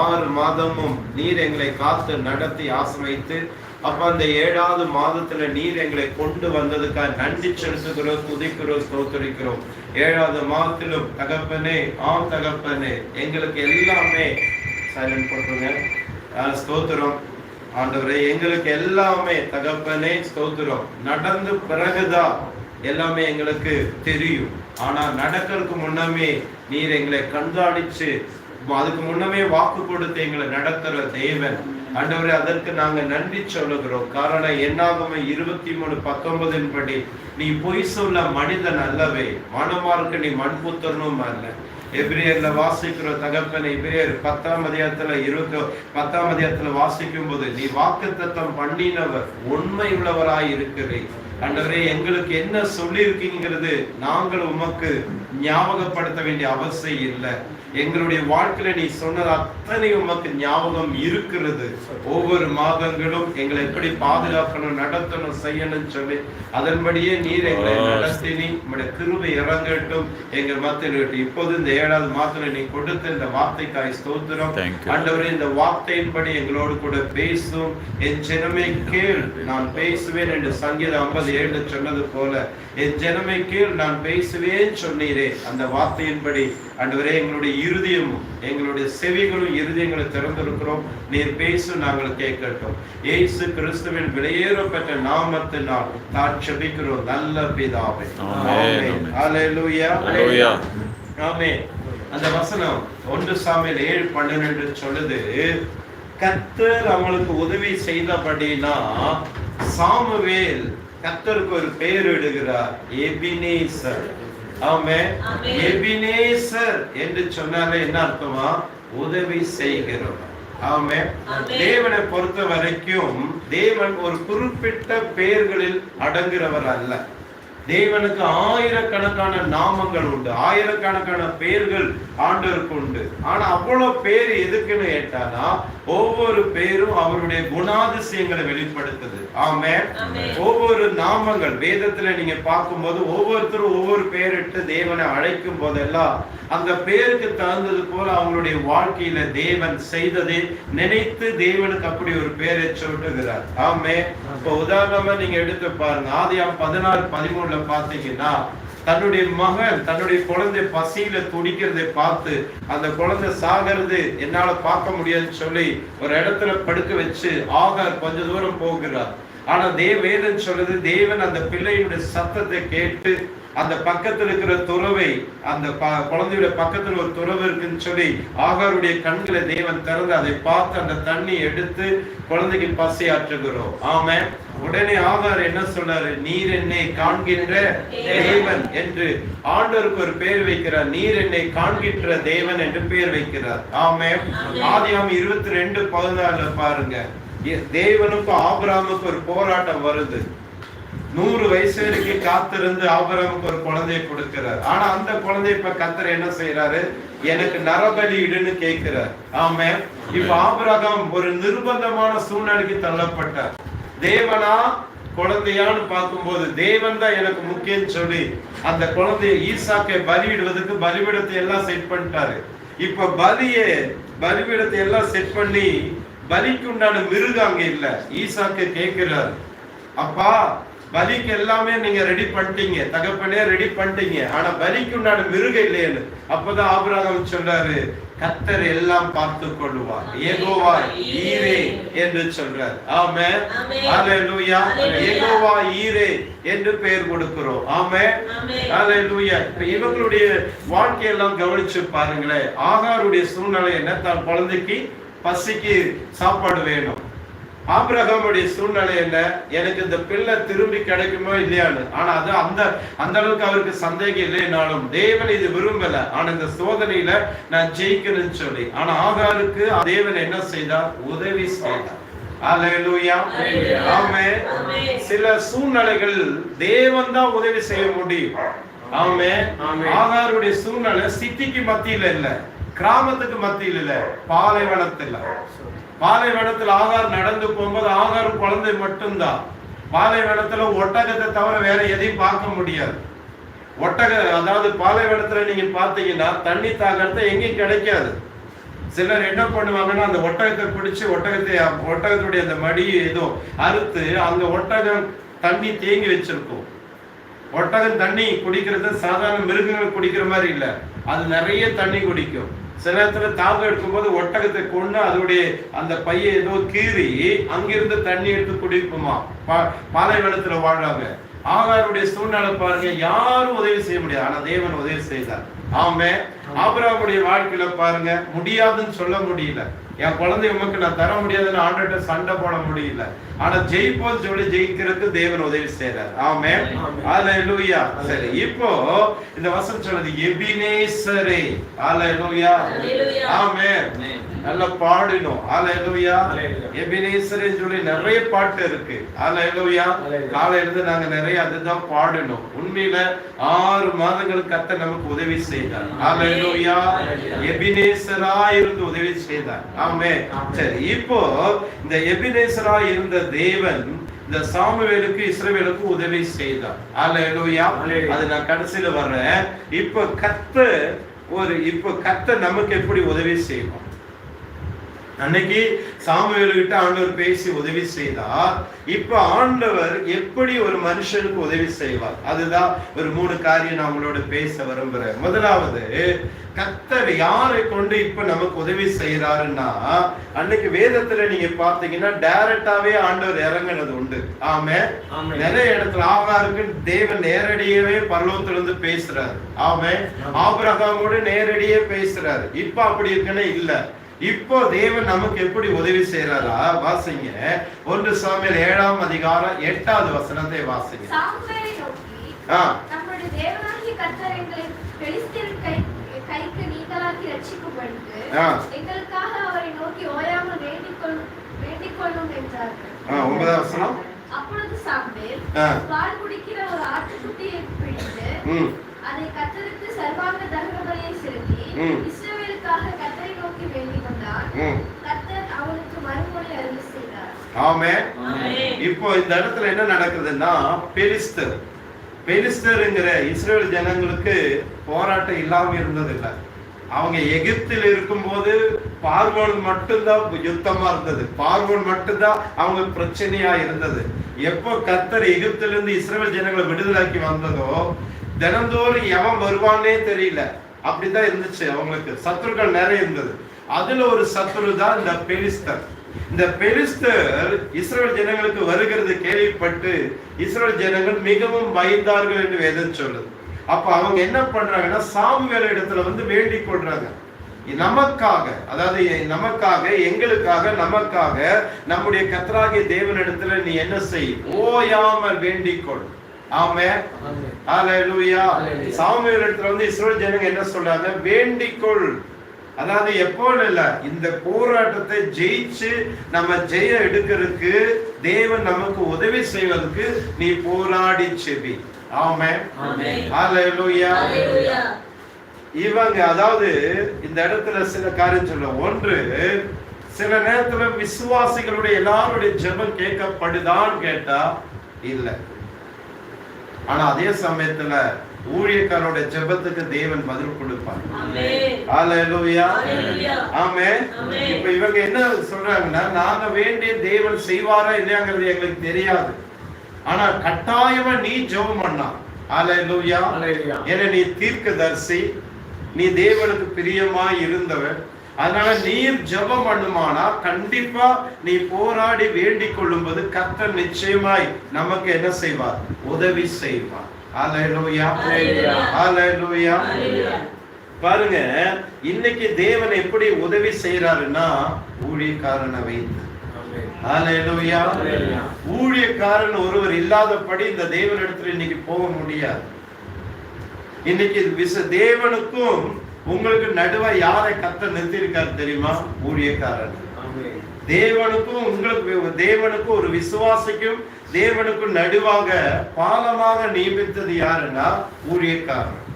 ஆறு மாதமும் நீர் எங்களை காத்து நடத்தி ஆசிர்வைத்து அப்ப அந்த ஏழாவது மாதத்துல நீர் எங்களை கொண்டு வந்ததுக்காக நன்றி செலுத்துகிறோம் துதிக்கிறோம் ஸ்தோத்தரிக்கிறோம். ஏழாவது மாதத்திலும் தகப்பனே ஆம் தகப்பனே எங்களுக்கு எல்லாமே சைலண்ட் போட்டுருங்க. ஸ்தோத்திரம். ஆண்டவரே எங்களுக்கு எல்லாமே தகப்பனே ஸ்தோத்திரம். நடந்து பிறகுதான் எல்லாமே எங்களுக்கு தெரியும். ஆனா நடக்கிறதுக்கு முன்னமே நீர் எங்களை கண்காணிச்சு அதுக்கு முன்னமே வாக்கு கொடுத்து எங்களை நடத்துற தேவன். ஆண்டவரே அதற்கு நாங்க நன்றி சொல்லுகிறோம். காரணம் என்னாகுமே இருபத்தி மூணு பத்தொன்பதின் படி நீ பொய் சொல்ல மனிதன் அல்லவே. மனமார்க்கு நீ மண்புத்தனும் அல்ல. எபிரேயர்ல வாசிக்கிற தகப்பனை எபிரேயர் பத்தாம் அதிகாரத்துல இருபத்தி பத்தாம் அதிகாரத்துல வாசிக்கும் போது நீ வாக்குத்தத்தம் பண்ணினவர் உண்மை உள்ளவராய் இருக்கிறேன் ஆண்டவரே எங்களுக்கு என்ன சொல்லியிருக்கீங்கிறது நாங்கள் உமக்கு ஞாபகப்படுத்த வேண்டிய அவசியம் இல்லை. எங்களுடைய வாழ்க்கையில நீ சொன்னது அத்தனை உமக்கு ஞாபகம் இருக்கிறது. ஒவ்வொரு மாதங்களும் எங்களை எப்படி பாதுகாக்கணும் நடத்தணும் செய்யணும் சொல்லி அதன்படியே நீர் எங்களை நடத்தினி உம்முடைய கிருபை இறங்கட்டும். எங்கள் மத்தியில். இப்போது இந்த ஏழாவது மாதத்துல நீ கொடுத்த இந்த வார்த்தைக்காய் ஸ்தோத்திரம். ஆண்டவரே இந்த வார்த்தையின்படி எங்களோடு கூட பேசும். என் ஜனமே கேள் நான் பேசுவேன் என்று சங்கீதம் ஐம்பது ஏழு சொன்னது போல என் ஜனமே கேள் நான் பேசுவேன் சொன்னீரே. அந்த வார்த்தையின்படி ஆண்டவரே எங்களுடைய இருதயமும் எங்களுடைய செவிகளும் இருதயங்களை திறந்திருக்கிறோம். நீர் பேசும் நாங்கள் கேட்கட்டும். இயேசு கிறிஸ்துவின் விலையேறப்பட்ட நாமத்தினால் தாட்சபிக்கிறோம் நல்ல பிதாவே. ஆமென். அந்த வசனம் ஒன்று சாமியில் ஏழு பன்னிரெண்டு சொல்லுது கத்தர் அவங்களுக்கு உதவி செய்தபடினா சாமுவேல் கத்தருக்கு ஒரு பெயர் இடுகிறார் எபினேசர். ஆமென். எபினேசர் என்று சொன்னாலே என்ன அர்த்தமா? உதவி செய்கிறவர். ஆமென். ஆமென். தேவனை பொறுத்த வரைக்கும் தேவன் ஒரு குறிப்பிட்ட பெயர்களில் அடங்குறவர் அல்ல. தேவனுக்கு ஆயிரக்கணக்கான நாமங்கள் உண்டு. ஆயிரக்கணக்கான பெயர்கள் ஆண்டவருக்கு உண்டு. ஆனா அவ்வளவு பேர் எதுக்குன்னு கேட்டானா ஒவ்வொரு பேரும் அவருடைய குணாதிசயங்களை வெளிப்படுத்துது. ஆமென். ஆமென். ஒவ்வொரு நாமங்கள் வேதத்துல நீங்க பார்க்கும்போது ஒவ்வொருத்தரும் ஒவ்வொரு பேரிட்டு தேவனை அழைக்கும் போதெல்லாம் அந்த பேருக்கு தகுந்தது போல அவங்களுடைய வாழ்க்கையில தேவன் செய்ததை நினைத்து தேவனுக்கு அப்படி ஒரு பேரை சூட்டுகிறார் ஆமே இப்ப உதாரணமா நீங்க எடுத்து பாருங்க. ஆதியாம் பதினாறு பதிமூணுல பாத்தீங்கன்னா தன்னுடைய மகன் தன்னுடைய குழந்தை பசியில துடிக்கிறதை பார்த்து அந்த குழந்தை சாகிறது என்னால பார்க்க முடியாதுன்னு சொல்லி ஒரு இடத்துல படுக்க வச்சு ஆகார் கொஞ்ச தூரம் போகிறார். ஆனா தேவேதன் சொல்றது தேவன் அந்த பிள்ளையுடைய சத்தத்தை கேட்டு அந்த பக்கத்துல இருக்கிற துறவை அந்த குழந்தையோட பக்கத்துல ஒரு துறவு இருக்குன்னு சொல்லி ஆகாருடைய கண்களை தேவன் திறந்து அதை பார்த்து அந்த தண்ணி எடுத்து குழந்தைக்கு பசி ஆற்றுகிறோம் ஆமே உடனே ஆகார் என்ன சொன்னாரு? நீர் என்னை காண்கின்ற தேவன் என்று ஆண்டவருக்கு ஒரு பேர் வைக்கிறார். நீர் என்னை காண்கின்ற தேவன் என்று பேர் வைக்கிறார். ஆமே ஆதியாம் இருபத்தி ரெண்டு பதினாலுல பாருங்க. தேவனுக்கும் ஆபிரகாமுக்கு ஒரு போராட்டம் வருது. நூறு வயசு வரைக்கும் காத்திருந்து ஆபிரகாமுக்கு ஒரு குழந்தையை கொடுக்கிறார். ஆனா அந்த குழந்தை இப்ப கத்தர் என்ன செய்யறாரு எனக்கு நரபலி இடுன்னு கேட்கிறார். ஆமே. இப்ப ஆபிரகாம் ஒரு நிர்பந்தமான சூழ்நிலைக்கு தள்ளப்பட்டார். தேவனா குழந்தையான்னு பார்க்கும்போது தேவன் தான் எனக்கு முக்கியம் சொல்லி அந்த குழந்தைய ஈசாக்கை பலியிடுவதற்கு பலிபீடத்தை எல்லாம் செட் பண்ணிட்டாரு. இப்ப பலியை பலிபீடத்தை எல்லாம் செட் பண்ணி பலிக்கு உண்டான மிருகம் அங்க இல்ல. ஈசாக்கு கேட்கிறார் அப்பா பலிக்கு எல்லாமே நீங்க ரெடி பண்ணிட்டீங்க. தகப்பனே ரெடி பண்ணிட்டீங்க. ஆனா பலிக்கு உண்டான மிருகம் இல்லையேன்னு அப்பதான் ஆபிரகாம் சொல்றாரு. கத்தர் எல்லாம் பார்த்து கொள்ளுவார். ஏகோவா ஈரே என்று சொல்றார். ஆமே ஹalleluya. ஏகோவா ஈரே என்று பெயர் கொடுக்கிறோம். ஆமே. ஹalleluya. இப்ப இவங்களுடைய வாழ்க்கையெல்லாம் கவனிச்சு பாருங்களேன். ஆகாருடைய சூழ்நிலை என்ன தான் குழந்தைக்கு பசிக்கு சாப்பாடு வேணும். ஆபிரகாமுடைய சூழ்நிலை என்ன? எனக்கு இந்த பிள்ளை திரும்பி கிடைக்குமோ இல்லையான்னு. ஆனா அது அந்த அந்த அளவுக்கு அவருக்கு சந்தேகம் இல்லைனாலும் தேவன் இது விரும்பல. ஆனா இந்த சோதனையில நான் ஜெயிக்கணும்னு சொல்லி. ஆனா ஆகாருக்கு தேவன் என்ன செய்தார்? உதவி செய்தார். சில சூழ்நிலைகள் தேவன் தான் உதவி செய்ய முடியும். ஆமே ஆகாருடைய சூழ்நிலை சிட்டிக்கு மத்தியில இல்ல. கிராமத்துக்கு மத்தியில இல்ல. பாலைவனத்துல. பாலைவனத்தில் ஆகார் நடந்து போகும்போது ஆகாரும் குழந்தை மட்டும்தான். பாலைவனத்துல ஒட்டகத்தை தவிர வேற எதையும் பார்க்க முடியாது. ஒட்டக அதாவது பாலைவனத்துல நீங்க பாத்தீங்கன்னா தண்ணி தாகத்தை எங்கேயும் கிடைக்காது. சிலர் என்ன பண்ணுவாங்கன்னா அந்த ஒட்டகத்தை பிடிச்சி ஒட்டகத்தை ஒட்டகத்துடைய அந்த மடி ஏதோ அறுத்து அந்த ஒட்டகம் தண்ணி தேங்கி வச்சிருக்கும். ஒட்டகம் தண்ணி குடிக்கிறது சாதாரண மிருகங்கள் குடிக்கிற மாதிரி இல்ல. அது நிறைய தண்ணி குடிக்கும். சில நேரத்துல தாகம் எடுக்கும்போது ஒட்டகத்தை கொண்டு அதோடைய அந்த பையை ஏதோ கீறி அங்கிருந்து தண்ணி எடுத்து குடிக்குமா பாலைவனத்துல வாழ்றாங்க ஆகாருடைய சூழ்நிலை பாருங்க யாரும் உதவி செய்ய முடியாது. ஆனா தேவன் உதவி செய்தார். ஆமே ஆபிரகாமுடைய வாழ்க்கையில பாருங்க முடியாதுன்னு சொல்ல முடியல. என் குழந்தை உமக்கு நான் தர முடியாதுன்னு ஆண்டுகிட்ட சண்டை போட முடியல. ஆனா ஜெயிப்போம் சொல்லி ஜெயிக்கிறதுக்கு தேவன் உதவி செய்யறார் ஆமே ஹalleluya. சரி இப்போ இந்த வசனம் சொல்றது எபினேசரே. ஹalleluya. Hallelujah. ஆமே நல்லா பாடினோம். ஹalleluya. Hallelujah. எபினேசரே சொல்லி நிறைய பாட்டு இருக்கு. ஹalleluya. Hallelujah. காலையில இருந்து நாங்க நிறைய அதுதான் பாடினோம். உண்மையில ஆறு மாதங்களுக்கு கத்த நமக்கு உதவி செய்தார். ஹalleluya. Hallelujah. எபினேசரா இருந்து உதவி செய்தார். ஆமே. சரி இப்போ இந்த எபினேசரா இருந்த தேவன் இந்த சாமுவேலுக்கு இஸ்ரவேலுக்கு உதவி செய்தார் Hallelujah. அது நான் கடைசியில வர்றேன் இப்போ கத்த ஒரு இப்போ கத்த நமக்கு எப்படி உதவி செய்வோம் அன்னைக்கு சாமுவேலுக்கிட்ட ஆண்டவர் பேசி உதவி செய்தார். இப்ப ஆண்டவர் எப்படி ஒரு மனுஷனுக்கு உதவி செய்வார்? அதுதான் ஒரு மூணு காரியம் நான் உங்களோட பேச விரும்புறேன். முதலாவது கத்தர் யாரை கொண்டு இப்ப நமக்கு உதவி செய்யறாருன்னா அன்னைக்கு வேதத்துல நீங்க பாத்தீங்கன்னா டைரக்டாவே ஆண்டவர் இறங்குனது உண்டு. ஆமே. நிறைய இடத்துல ஆகாருக்கு தேவன் நேரடியாவே பரலோகத்துல இருந்து பேசுறாரு. ஆமே. ஆபிரகாமோடு நேரடியே பேசுறாரு. இப்ப அப்படி இருக்குன்னு இல்ல. இப்போ தேவன் நமக்கு எப்படி உதவி செய்யறாரா வாசிங்க. ஒன்று சாமியல் ஏழாம் அதிகாரம் எட்டாவது வசனத்தை வாசிங்க. ஆ. ஒன்பதாம் வசனம். அப்பொழுது சாமுவேல் ஆ. பால் குடிக்கிற ஒரு ஆட்டுக்குட்டியை பிடித்து ம். அதை கர்த்தருக்கு சர்வாங்க தகன பலியை செலுத்தி ஆமே ஆமென். இப்போ இந்த இடத்துல என்ன நடக்குதுன்னா பெலிஸ்தர். பெலிஸ்தருங்கிற இஸ்ரேல் ஜனங்களுக்கு போராட்டம் இல்லாம இருந்ததில்லை. அவங்க எகிப்தில் இருக்கும்போது பார்வோன் மட்டும்தான் யுத்தமா இருந்தது. பார்வோன் மட்டும்தான் அவங்க பிரச்சனையா இருந்தது. எப்போ கத்தர் எகிப்திலிருந்து இஸ்ரேல் ஜனங்களை விடுதலாக்கி வந்ததோ தினந்தோறும் எவன் வருவானே தெரியல. அப்படிதான் இருந்துச்சு அவங்களுக்கு. சத்துருக்கள் நிறைய இருந்தது. அதுல ஒரு சத்துரு தான் இந்த பெலிஸ்தர். இந்த பெலிஸ்தர் இஸ்ரேல் ஜனங்களுக்கு வருகிறது கேள்விப்பட்டு இஸ்ரேல் ஜனங்கள் மிகவும் பயந்தார்கள் என்று வேதம் சொல்லுது. அப்ப அவங்க என்ன பண்றாங்கன்னா சாமுவேல் இடத்துல வந்து வேண்டிக் கொள்றாங்க. நமக்காக அதாவது நமக்காக எங்களுக்காக நமக்காக நம்முடைய கத்தராகிய தேவனிடத்துல நீ என்ன செய்? ஓயாமல் வேண்டிக் கொள். ஆமே. சாமுவேல் இடத்துல வந்து இஸ்ரேல் ஜனங்க என்ன சொல்றாங்க? வேண்டிக்கொள் அதாவது எப்போ இல்ல இந்த போராட்டத்தை ஜெயிச்சு நம்ம ஜெய எடுக்கிறதுக்கு தேவன் நமக்கு உதவி செய்வதற்கு நீ போராடி செவி. ஆமே. இவங்க அதாவது இந்த இடத்துல சில காரியம் சொல்ல ஒன்று சில நேரத்துல விசுவாசிகளுடைய எல்லாருடைய ஜெபம் கேட்கப்படுதான்னு கேட்டா இல்ல. ஆனா அதே சமயத்துல ஊழியக்காரோட ஜெபத்துக்கு தேவன் பதில் கொடுப்பார். ஆமென். ஹalleluya. Hallelujah. ஆமென். ஆமென். இப்ப இவங்க என்ன சொல்றாங்கன்னா நாங்க வேண்டிய தேவன் செய்வாரா இல்லையாங்கிறது எங்களுக்கு தெரியாது. ஆனா கட்டாயமா நீ ஜெபம் பண்ணா. ஹalleluya. Hallelujah. ஏன்னா நீ தீர்க்கதரிசி. நீ தேவனுக்கு பிரியமாய் இருந்தவன். அதனால நீர் ஜெபம் பண்ணுமானா கண்டிப்பா நீ போராடி வேண்டிக் கொள்ளும்போது கர்த்தர் நிச்சயமாய் நமக்கு என்ன செய்வார்? உதவி செய்வார். பாருங்க இன்னைக்கு தேவன் எப்படி உதவி செய்யறாருன்னா ஊழியக்காரனை வைத்து. ஊழியக்காரன் ஒருவர் இல்லாதபடி இந்த தேவனிடத்துல இன்னைக்கு போக முடியாது. இன்னைக்கு விச தேவனுக்கும் உங்களுக்கு நடுவா யாரை கத்த நிறுத்தியிருக்காரு தெரியுமா? ஊழியக்காரன். தேவனுக்கும் உங்களுக்கு தேவனுக்கும் ஒரு விசுவாசிக்கும் தேவனுக்கும் நடுவாக பாலமாக நியமித்தது யாருன்னா ஊழியக்காரன்